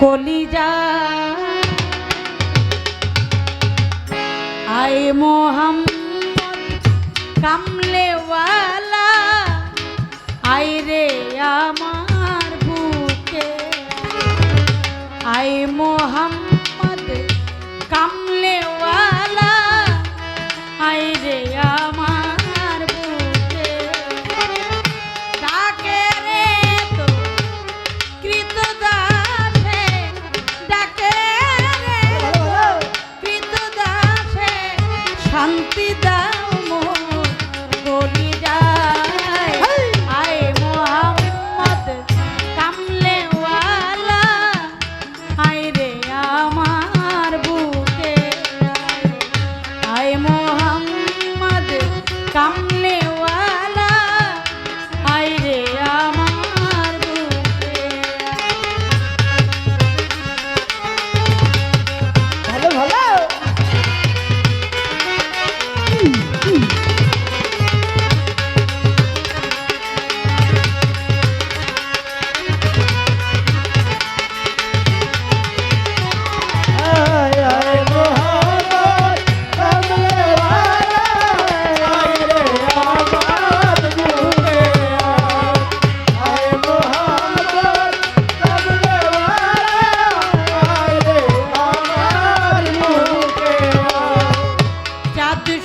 কলিজা। আয় মোহাম্মদ কামলেওয়ালা আয় রে আমার বুকে। আই মো শান্তি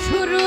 শুরু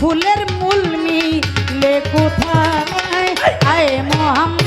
ফুলের মূল মিলে কোথায়? আয় মোহাম্মদ